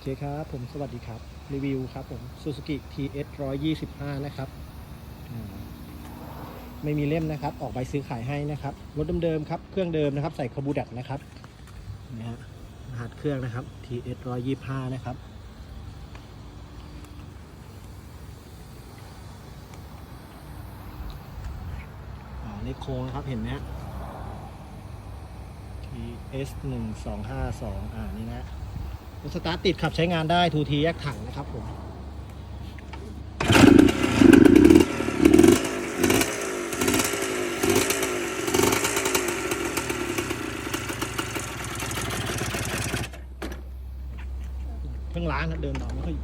เคครับ ผมสวัสดีครับ รีวิวครับผม Suzuki TS 125 นะครับไม่มีเล่มนะครับ ออกใบซื้อขายให้นะครับ รถเดิมๆครับ เครื่องเดิมนะครับ ใส่คาบูดักนะครับนี่ฮะรหัสเครื่องนะครับ TS 125 นะครับอ่าเลขโค้งนะครับ เห็นไหม TS 1 2 5 2 อ่า นี่นะ สตาร์ทติดขับใช้งานได้ทูทีแยกถังนะครับผมเพิ่งล้างนะเดินต่อไม่ค่อย